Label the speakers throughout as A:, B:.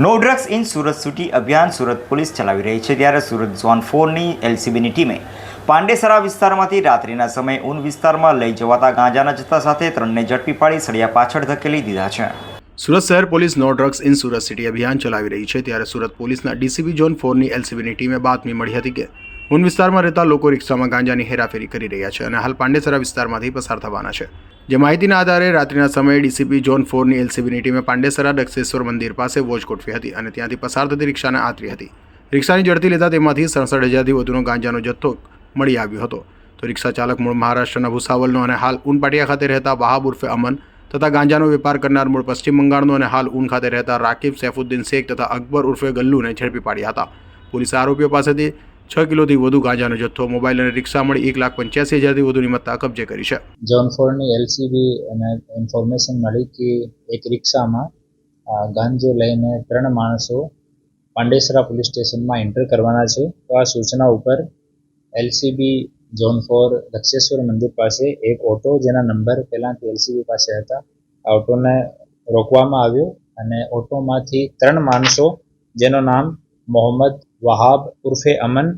A: No drugs in Surat city અભિયાન Surat police ચલાવી રહી છે ત્યારે સુરત ઝોન ફોરની એલસીબીની ટીમે પાંડેસરા વિસ્તારમાંથી રાત્રિના સમયે ઊન વિસ્તારમાં લઈ જવાતા ગાંજાના જથ્થા સાથે ત્રણને ઝડપી પાડી સળિયા પાછળ ધકેલી દીધા છે
B: સુરત શહેર police no drugs in Surat city અભિયાન ચલાવી રહી છે ત્યારે સુરત પોલીસના ડીસીબી ઝોન ફોરની એલસીબીની ટીમે બાતમી મળી હતી કે ઉન વિસ્તારમાં રહેતા લોકો રિક્ષામાં ગાંજાની હેરાફેરી કરી રહ્યા છે અને હાલ પાંડેસરા વિસ્તારમાંથી પસાર થવાના છે. જે માહિતીના આધારે રાત્રિના સમયે ડીસીપી ઝોન ફોરની એલસીબીની ટીમે પાંડેસરા દક્ષેશ્વર મંદિર પાસે વોચ ગોઠવી હતી અને ત્યાંથી પસાર થતી રિક્ષાને આતરી હતી. રિક્ષાની ઝડપી લેતા તેમાંથી સડસઠ હજારથી વધુનો ગાંજાનો જથ્થો મળી આવ્યો હતો. તો રિક્ષા ચાલક મૂળ મહારાષ્ટ્રના ભૂસાવલનો અને હાલ ઉનપાટિયા ખાતે રહેતા વાહાબ ઉર્ફે અમન તથા ગાંજાનો વેપાર કરનાર મૂળ પશ્ચિમ બંગાળનો અને હાલ ઊન ખાતે રહેતા રાકીબ સૈફુદ્દીન શેખ તથા અકબર ઉર્ફે ગલ્લુને ઝડપી પાડ્યા હતા. પોલીસે આરોપીઓ પાસેથી છ કિલોથી વધુ ગાંજાનો જથ્થો મોબાઈલ અને રિક્ષા મળી એક લાખ પંચ્યાસી હજારથી વધુની મત્તા કબજે કરી છે.
C: ઝોન ફોરની એલસીબી અને ઇન્ફોર્મેશન મળી કે એક રિક્ષામાં ગાંજો લઈને ત્રણ માણસો પાંડેસરા પોલીસ સ્ટેશનમાં એન્ટર કરવાના છે. તો આ સૂચના ઉપર એલસીબી ઝોન ફોર દક્ષેશ્વર મંદિર પાસે એક ઓટો જેના નંબર પહેલાંથી એલસીબી પાસે હતા, આ ઓટોને રોકવામાં આવ્યો અને ઓટોમાંથી ત્રણ માણસો, જેનું નામ મોહમ્મદ વહાબ ઉર્ફે અમન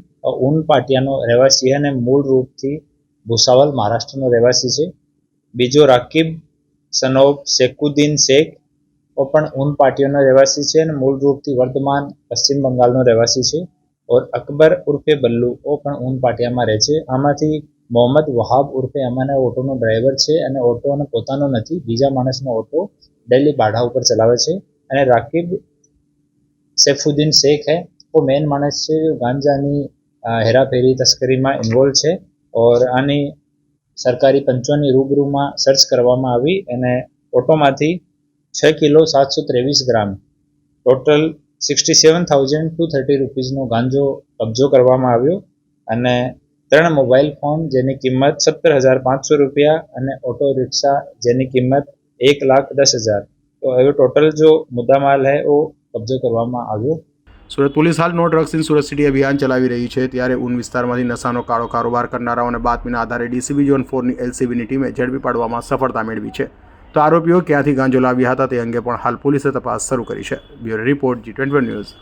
C: ઊન પાટિયાનો રહેવાસી અને મૂળ રૂપથી ભૂસાવલ મહારાષ્ટ્રનો રહેવાસી છે. બીજો રાકીબ સનોબ શેકુદ્દીન શેખ પણ ઊન પાટિયાનો રહેવાસી છે અને મૂળ રૂપથી વર્તમાન પશ્ચિમ બંગાળનો રહેવાસી છે. ઓર અકબર ઉર્ફે બલ્લુ, ઓ પણ ઊન પાટિયામાં રહે છે. આમાંથી મોહમ્મદ વહાબ ઉર્ફે અમન ઓટોનો ડ્રાઈવર છે અને ઓટો અને પોતાનો નથી, બીજા માણસનો ઓટો ડેલી બાઢા ઉપર ચલાવે છે. અને રાકીબ સૈફુદ્દીન શેખ હે वो મેન માણસ છે, ગાંજાની હેરાફેરી તસ્કરીમાં ઇન્વોલ્વ છે ઓર આની સરકારી પંચોની રૂબરૂમાં સર્ચ કરવામાં આવી. અને ઓટોમાંથી છ કિલો સાતસો ત્રેવીસ gram total sixty seven thousand two thirty રૂપીઝનો ગાંજો કબજો કરવામાં આવ્યો અને ત્રણ મોબાઈલ ફોન જેની કિંમત સત્તર હજાર પાંચસો રૂપિયા અને ઓટો રિક્ષા જેની કિંમત એક લાખ દસ હજાર. તો હવે ટોટલ જો મુદ્દામાલ હે, ઓ કબજો કરવામાં આવ્યો.
B: સુરત પોલીસ હાલ no drugs in Surat city અભિયાન ચલાવી રહી છે. ત્યારે ઉન વિસ્તારમાંથી નશાનો કાળો કારોબાર કરનારાઓને બાતમીના આધારે ડીસીબી ઝોન ફોરની એલસીબીની ટીમે ઝડપી પાડવામાં સફળતા મેળવી છે. તો આરોપીઓ ક્યાંથી ગાંજો લાવ્યા હતા તે અંગે પણ હાલ પોલીસે તપાસ શરૂ કરી છે. Bureau report G twenty news.